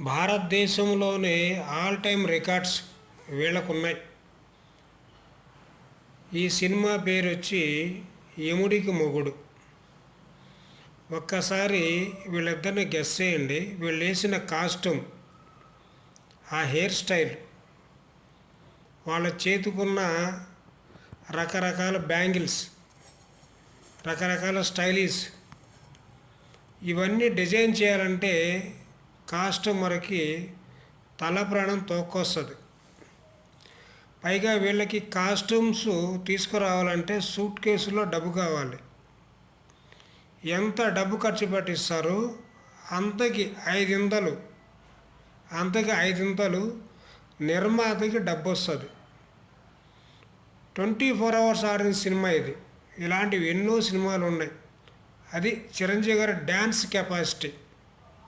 భారతదేశంలోనే all time records వీళ్ళకున్నాయి. ఈ cinema పేరు వచ్చి యముడికి మొగుడు. ఒక్కసారి వీళ్ళిద్దరిని గెస్ చేయండి. వీళ్ళు వేసిన కాస్ట్యూమ్ ఆ హెయిర్ స్టైల్ వాళ్ళ చేతుకున్న రకరకాల బ్యాంగిల్స్ రకరకాల స్టైలీస్ ఇవన్నీ డిజైన్ చేయాలంటే కాస్ట్యూమర్కి తల ప్రాణం తోక్కొస్తుంది. పైగా వీళ్ళకి కాస్ట్యూమ్స్ తీసుకురావాలంటే సూట్ కేసులో డబ్బు కావాలి. ఎంత డబ్బు ఖర్చు పెట్టిస్తారు? అంతకి ఐదింతలు. అంతకి ఐదింతలు నిర్మాతకి డబ్బు వస్తుంది ట్వంటీ ఫోర్ అవర్స్ ఆడిన సినిమా ఇది. ఇలాంటివి ఎన్నో సినిమాలు ఉన్నాయి అది చిరంజీవి గారి డ్యాన్స్ కెపాసిటీ.